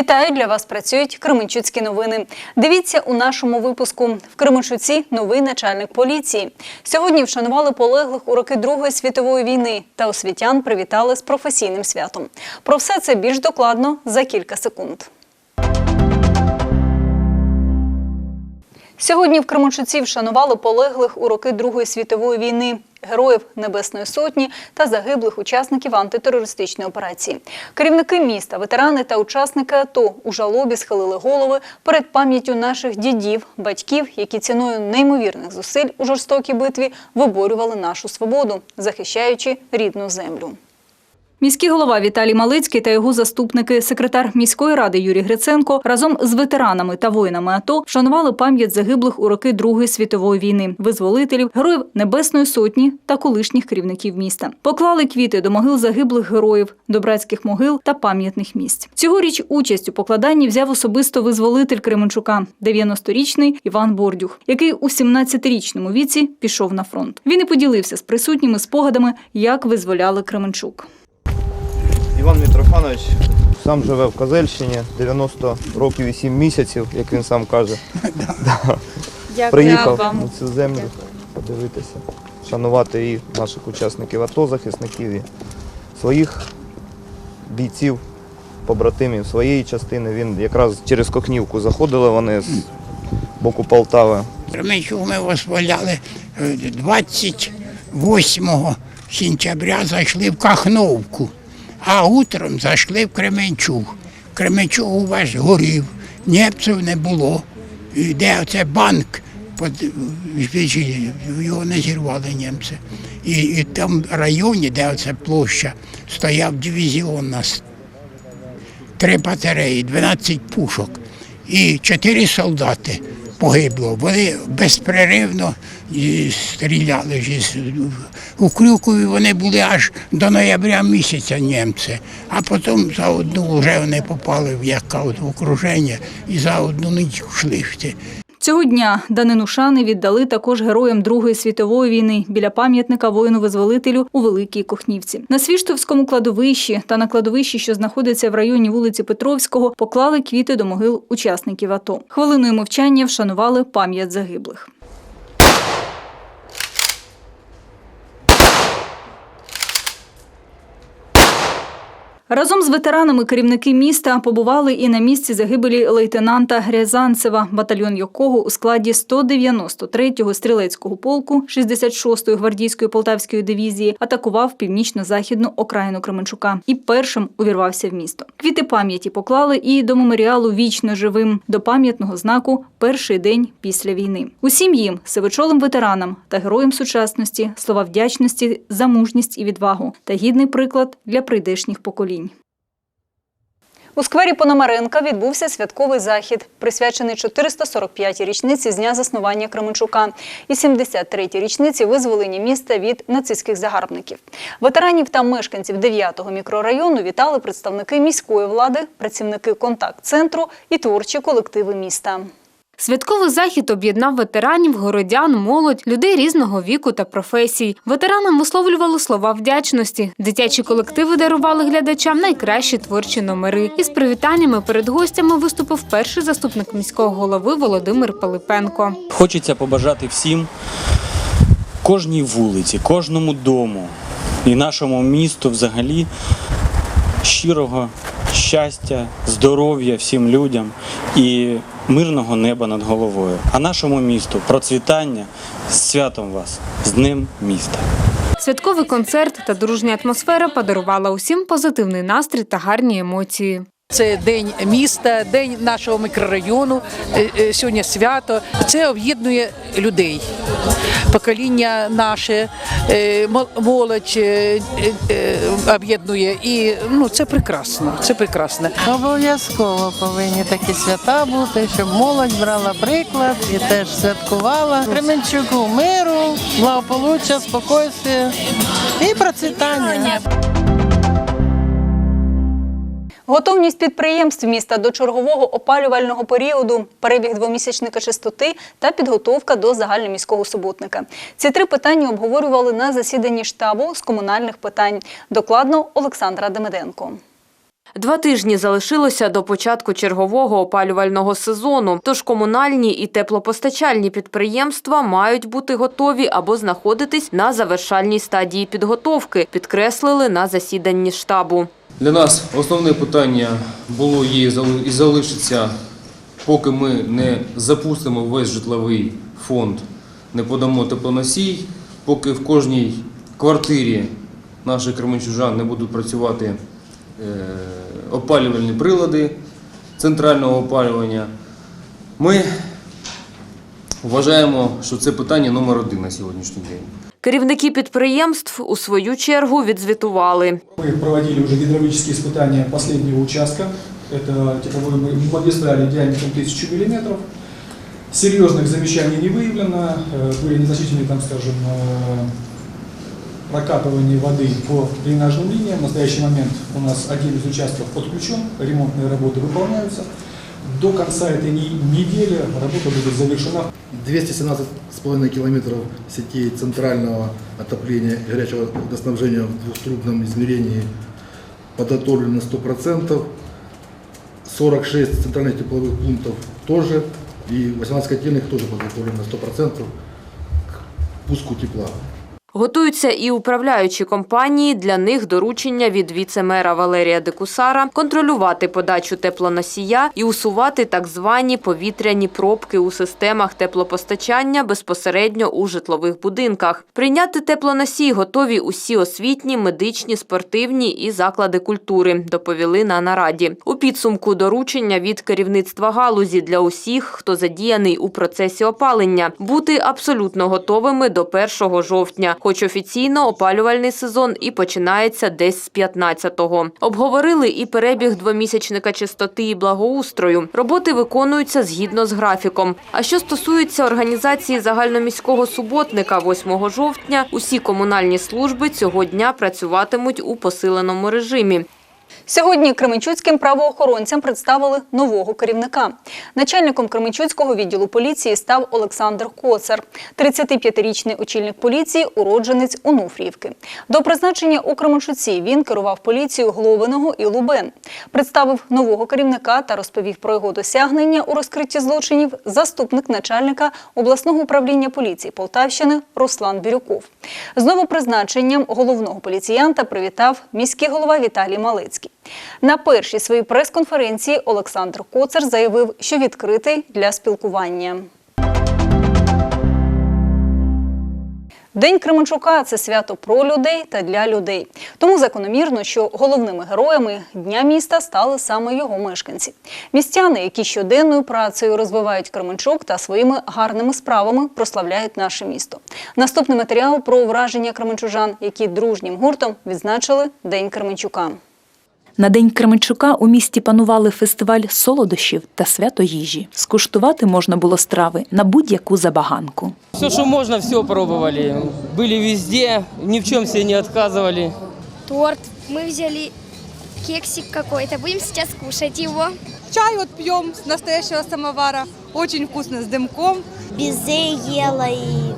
Вітаю для вас. Працюють Кременчуцькі новини. Дивіться у нашому випуску. В Кременчуці новий начальник поліції. Сьогодні вшанували полеглих у роки Другої світової війни та освітян привітали з професійним святом. Про все це більш докладно за кілька секунд. Сьогодні в Кременчуці вшанували полеглих у роки Другої світової війни, героїв Небесної Сотні та загиблих учасників антитерористичної операції. Керівники міста, ветерани та учасники АТО у жалобі схилили голови перед пам'яттю наших дідів, батьків, які ціною неймовірних зусиль у жорстокій битві виборювали нашу свободу, захищаючи рідну землю. Міський голова Віталій Малицький та його заступники, секретар міської ради Юрій Гриценко, разом з ветеранами та воїнами АТО вшанували пам'ять загиблих у роки Другої світової війни, визволителів, героїв Небесної Сотні та колишніх керівників міста. Поклали квіти до могил загиблих героїв, до братських могил та пам'ятних місць. Цьогоріч участь у покладанні взяв особисто визволитель Кременчука, 90-річний Іван Бордюх, який у 17-річному віці пішов на фронт. Він і поділився з присутніми спогадами, як визволяли Кременчук. Іван Мітрофанович сам живе в Козельщині, 90 років і 7 місяців, як він сам каже. Да. Приїхав на цю землю подивитися, шанувати і наших учасників АТО, захисників, і своїх бійців, побратимів своєї частини. Він якраз через Кохнівку заходили вони з боку Полтави. Кременчук ми визволяли е, 28 сентября зайшли в Кахновку, а утром зайшли в Кременчук. Кременчук увесь горів, німців не було. І Де оце банк, його не зірвали німці. І, і там районі, де оце площа, стояв дивізіон нас три батареї, 12 пушок і чотири солдати погибло. Вони безперервно стріляли. У Крюкові вони були аж до ноября місяця німці, а потім за одну вже вони попали в яка окруження і за одну ніч йшли. Цього дня данину шани віддали також героям Другої світової війни біля пам'ятника воїну-визволителю у Великій Кохнівці. На Свіштовському кладовищі та на кладовищі, що знаходиться в районі вулиці Петровського, поклали квіти до могил учасників АТО. Хвилиною мовчання вшанували пам'ять загиблих. Разом з ветеранами керівники міста побували і на місці загибелі лейтенанта Грязанцева, батальйон якого у складі 193-го стрілецького полку 66-ї гвардійської полтавської дивізії атакував північно-західну окраїну Кременчука і першим увірвався в місто. Квіти пам'яті поклали і до меморіалу вічно живим до пам'ятного знаку Перший день після війни. Усім їм, сивочолим ветеранам та героям сучасності, слова вдячності за мужність і відвагу та гідний приклад для прийдешніх поколінь. У сквері Пономаренка відбувся святковий захід, присвячений 445-й річниці з дня заснування Кременчука і 73-й річниці визволення міста від нацистських загарбників. Ветеранів та мешканців 9-го мікрорайону вітали представники міської влади, працівники контакт-центру і творчі колективи міста. Святковий захід об'єднав ветеранів, городян, молодь, людей різного віку та професій. Ветеранам висловлювали слова вдячності. Дитячі колективи дарували глядачам найкращі творчі номери. Із привітаннями перед гостями виступив перший заступник міського голови Володимир Пилипенко. Хочеться побажати всім, кожній вулиці, кожному дому і нашому місту взагалі щирого щастя, здоров'я всім людям і мирного неба над головою. А нашому місту процвітання з святом вас, з Днем міста. Святковий концерт та дружня атмосфера подарувала усім позитивний настрій та гарні емоції. Це день міста, день нашого мікрорайону. е, е, Сьогодні свято. Це об'єднує людей. Покоління наше, е, молодь об'єднує. І ну це прекрасно. Це прекрасно. Обов'язково повинні такі свята бути, щоб молодь брала приклад і теж святкувала. Кременчуку миру, благополуччя, спокійствия і процвітання. Готовність підприємств міста до чергового опалювального періоду, перебіг двомісячника чистоти та підготовка до загальноміського суботника. Ці три питання обговорювали на засіданні штабу з комунальних питань. Докладно Олександра Демиденко. Два тижні залишилося до початку чергового опалювального сезону, тож комунальні і теплопостачальні підприємства мають бути готові або знаходитись на завершальній стадії підготовки, підкреслили на засіданні штабу. Для нас основне питання було є і залишиться, поки ми не запустимо весь житловий фонд, не подамо теплоносій, поки в кожній квартирі наших кременчужан не будуть працювати опалювальні прилади центрального опалювання. Ми вважаємо, що це питання номер один на сьогоднішній день. Керівники підприємств у свою чергу відзвітували. Мы проводили уже гидравлические испытания последнего участка. Это тепловой магистрали диаметром 1000 мм. Серьезных замечаний не выявлено. Э, Были незначительные, там, скажем, прокатывания воды по дренажным линиям. В настоящий момент у нас один из участков подключен, ремонтные работы выполняются. До конца этой не- недели работа будет завершена. 217,5 километров сетей центрального отопления и горячего водоснабжения в двухтрубном измерении подготовлены на 100%. 46 центральных тепловых пунктов тоже. И 18 котельных тоже подготовлены на 100% к пуску тепла. Готуються і управляючі компанії. Для них доручення від віце-мера Валерія Декусара контролювати подачу теплоносія і усувати так звані повітряні пробки у системах теплопостачання безпосередньо у житлових будинках. Прийняти теплоносій готові усі освітні, медичні, спортивні і заклади культури, доповіли на нараді. У підсумку доручення від керівництва галузі для усіх, хто задіяний у процесі опалення, бути абсолютно готовими до 1 жовтня, хоч офіційно опалювальний сезон і починається десь з 15-го. Обговорили і перебіг двомісячника чистоти і благоустрою. Роботи виконуються згідно з графіком. А що стосується організації загальноміського суботника 8 жовтня, усі комунальні служби цього дня працюватимуть у посиленому режимі. Сьогодні кременчуцьким правоохоронцям представили нового керівника. Начальником Кременчуцького відділу поліції став Олександр Коцар. 35-річний очільник поліції – уродженець Онуфріївки. До призначення у Кременчуці він керував поліцією Гловиного і Лубен. Представив нового керівника та розповів про його досягнення у розкритті злочинів заступник начальника обласного управління поліції Полтавщини Руслан Бірюков. З новопризначенням головного поліціянта привітав міський голова Віталій Малицький. На першій своїй прес-конференції Олександр Коцар заявив, що відкритий для спілкування. День Кременчука це свято про людей та для людей. Тому закономірно, що головними героями дня міста стали саме його мешканці. Містяни, які щоденною працею розвивають Кременчук та своїми гарними справами прославляють наше місто. Наступний матеріал про враження кременчужан, які дружнім гуртом відзначили День Кременчука. На День Кременчука у місті панували фестиваль солодощів та свято їжі. Скуштувати можна було страви на будь-яку забаганку. Все, что можно, все пробовали. Были везде, ни в чем себе не отказывали. торт. Мы взяли кексик какой-то. Будем сейчас кушать его. Чай вот пьем с настоящего самовара. Очень вкусно, с дымком. Безе ела и,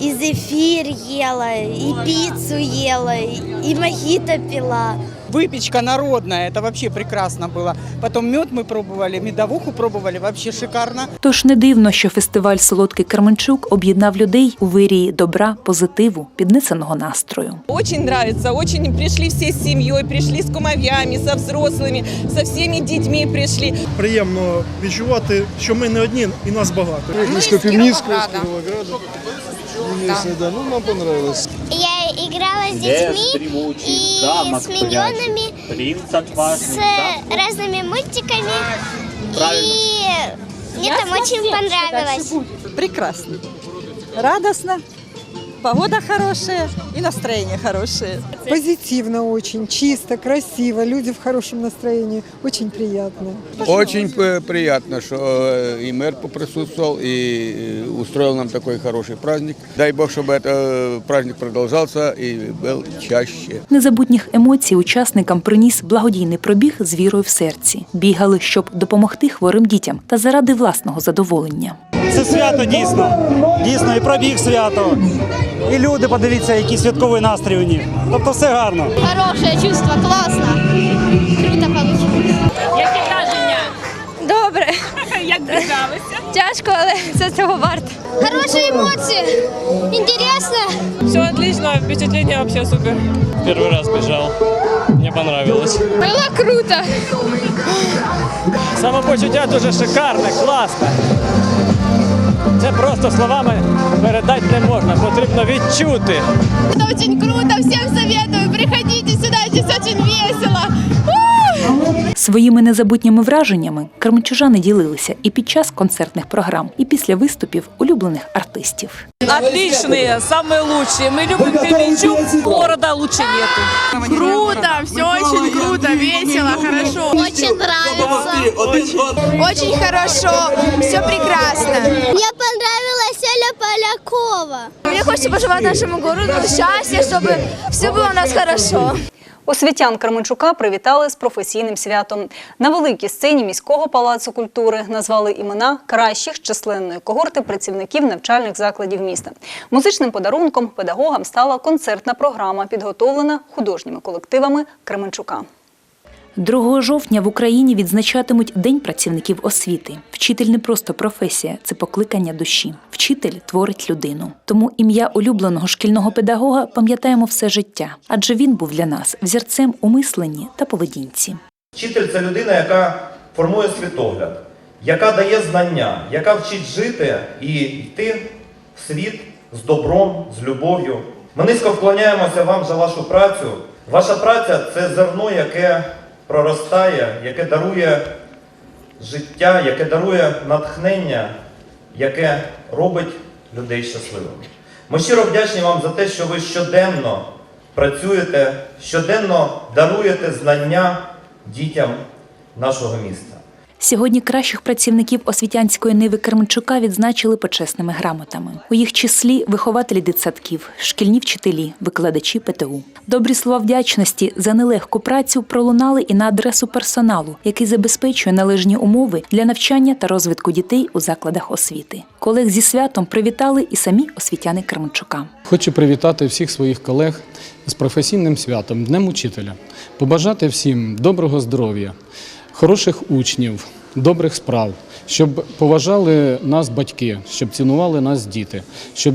и зефир ела, и пиццу ела, и, и мохито пила. Выпечка народная, это вообще прекрасно было. Потом мед мы пробовали, медовуху пробовали, вообще шикарно. Тож не дивно, що фестиваль Солодкий Кременчук об'єднав людей у вирії добра, позитиву, піднесеного настрою. Очень нравится, очень пришли все с семьей, пришли с кумовьями, со взрослыми, со всеми детьми пришли. Приємно відчувати, що ми не одні і нас багато. Мы из Кировограда. Да. Ну, нам понравилось. Я Играла с детьми и с миньонами, с разными мультиками. И мне там очень понравилось. Прекрасно. Радостно. Погода хорошая и настроение хорошее. Позитивно очень, чисто, красиво, люди в хорошем настроении. Очень приятно. Очень п- приятно, что э, и мэр поприсутствовал, и э, устроил нам такой хороший праздник. Дай Бог, чтобы этот э, праздник продолжался и был чаще. Незабутніх емоцій учасникам приніс благодійний пробіг з вірою в серці. Бігали, щоб допомогти хворим дітям та заради власного задоволення. Це свято дійсно. Дійсно, і пробіг свято. І люди, подивіться, які святковий настрій у них. Тобто все гарно. Хорошее чувство, классно. Круто получилось. Які враження? Добре. Як бігалися? Тяжко, але це цього варто. Хороші емоції. Інтересно. Все отлично, впечатление вообще супер. Первый раз бежал. Понравилось. Було круто. Самопочуття дуже шикарне, класне. Це просто словами передати не можна, потрібно відчути. Дуже очень круто. всім советую. Приходите Своїми незабутніми враженнями кременчужани ділилися і під час концертних програм, і після виступів улюблених артистів. Отличные, самые лучшие. Мы любим Кременчуг, города лучше нету. Круто, все очень круто, весело, хорошо. Очень нравится. Очень хорошо, все прекрасно. Мне понравилась Оля Полякова. Мне хочется пожелать нашему городу счастья, чтобы все было у нас хорошо. Освітян Кременчука привітали з професійним святом. На великій сцені міського палацу культури назвали імена кращих численної когорти працівників навчальних закладів міста. Музичним подарунком педагогам стала концертна програма, підготовлена художніми колективами Кременчука. 2 жовтня в Україні відзначатимуть День працівників освіти. Вчитель не просто професія, це покликання душі. Вчитель творить людину. Тому ім'я улюбленого шкільного педагога пам'ятаємо все життя, адже він був для нас взірцем у мисленні та поведінці. Вчитель це людина, яка формує світогляд, яка дає знання, яка вчить жити і йти в світ з добром, з любов'ю. Ми низько вклоняємося вам за вашу працю. Ваша праця це зерно, яке проростає, яке дарує життя, яке дарує натхнення, яке робить людей щасливими. Ми щиро вдячні вам за те, що ви щоденно працюєте, щоденно даруєте знання дітям нашого міста. Сьогодні кращих працівників освітянської ниви Кременчука відзначили почесними грамотами. У їх числі вихователі дитсадків, шкільні вчителі, викладачі ПТУ. Добрі слова вдячності за нелегку працю пролунали і на адресу персоналу, який забезпечує належні умови для навчання та розвитку дітей у закладах освіти. Колег зі святом привітали і самі освітяни Кременчука. Хочу привітати всіх своїх колег з професійним святом, Днем Учителя, побажати всім доброго здоров'я, хороших учнів, добрих справ, щоб поважали нас батьки, щоб цінували нас діти, щоб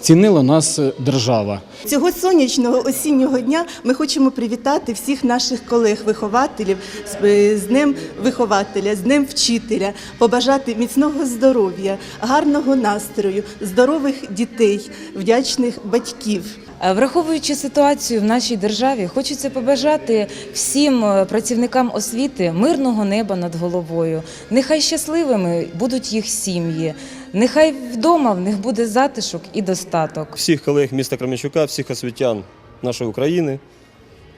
цінила нас е, держава. Цього сонячного осіннього дня ми хочемо привітати всіх наших колег-вихователів е, з Днем вихователя, з Днем вчителя, побажати міцного здоров'я, гарного настрою, здорових дітей, вдячних батьків. Е, Враховуючи ситуацію в нашій державі, хочеться побажати всім е, працівникам освіти мирного неба над головою. Нехай щасливими будуть їх сім'ї, нехай вдома в них буде затишок і достаток. всіх колег міста Кременчука, всіх освітян нашої України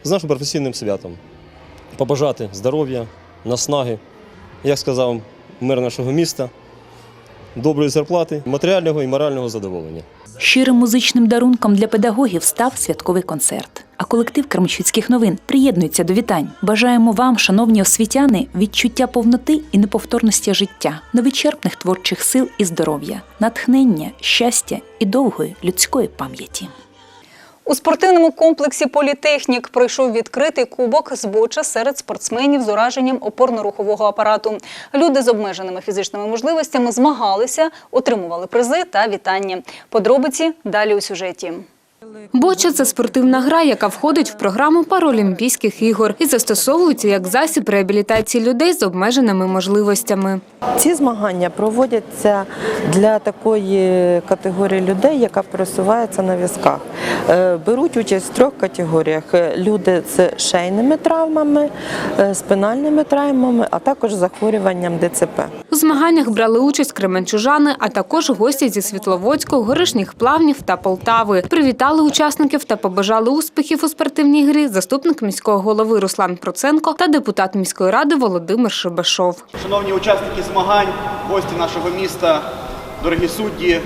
з нашим професійним святом. Побажати здоров'я, наснаги, як сказав мер нашого міста, доброї зарплати, матеріального і морального задоволення. Щирим музичним дарунком для педагогів став святковий концерт. А колектив Кремчуцьких новин приєднується до вітань. Бажаємо вам, шановні освітяни, відчуття повноти і неповторності життя, невичерпних творчих сил і здоров'я, натхнення, щастя і довгої людської пам'яті. У спортивному комплексі Політехнік пройшов відкритий кубок з боча серед спортсменів з ураженням опорно-рухового апарату. Люди з обмеженими фізичними можливостями змагалися, отримували призи та вітання. Подробиці далі у сюжеті. Боча це спортивна гра, яка входить в програму Паралімпійських ігор і застосовується як засіб реабілітації людей з обмеженими можливостями. Ці змагання проводяться для такої категорії людей, яка пересувається на візках. Е, Беруть участь в трьох категоріях: Е, люди з шейними травмами, е, спинальними травмами, а також захворюванням ДЦП. Змаганнях брали участь кременчужани, а також гості зі Світловодського, Горишніх Плавнів та Полтави. Привітали учасників та побажали успіхів у спортивній грі заступник міського голови Руслан Проценко та депутат міської ради Володимир Шибашов. Шановні учасники змагань, гості нашого міста, дорогі судді,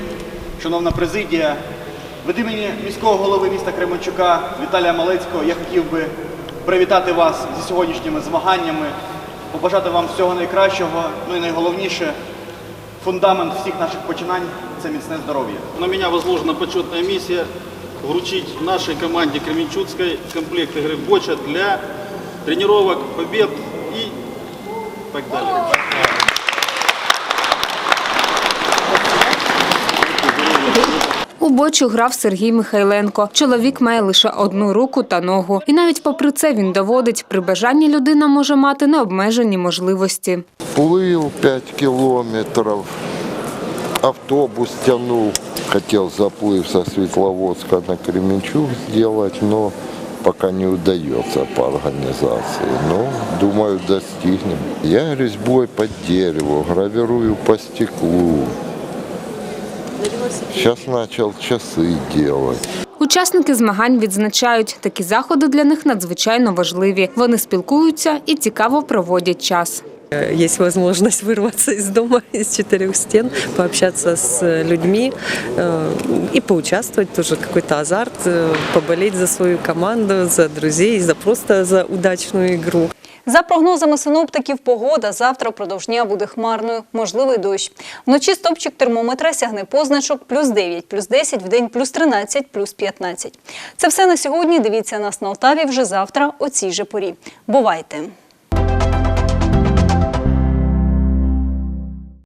шановна президія, від імені міського голови міста Кременчука Віталія Малецького я хотів би привітати вас зі сьогоднішніми змаганнями, побажати вам всього найкращого, ну і найголовніше фундамент всіх наших починань це міцне здоров'я. На мене возложена почетна місія вручити нашій команді Кременчуцької комплект ігри «Боча» для тренувань, побед і так далее. У бочу грав Сергій Михайленко. Чоловік має лише одну руку та ногу. І навіть попри це він доводить, при бажанні людина може мати необмежені можливості. Плыл 5 километров, автобус тянул. Хотел заплыв со Светловодска на Кременчуг сделать, но пока не удается по организации. Но, думаю, достигнем. Я резьбой по дереву, гравирую по стеклу. Сейчас начал часы делать. Учасники змагань відзначають, такі заходи для них надзвичайно важливі. Вони спілкуються і цікаво проводять час. Есть возможность вырваться из дома, из четырех стен, пообщаться с людьми э, и поучаствовать, тоже какой-то азарт, э, поболеть за свою команду, за друзей, за просто за удачную игру. За прогнозами синоптиків, погода завтра впродовж дня буде хмарною, можливий дощ. Вночі стопчик термометра сягне позначок плюс 9, плюс 10, в день плюс 13, плюс 15. Це все на сьогодні. Дивіться нас на Алтаві вже завтра о цій же порі. Бувайте!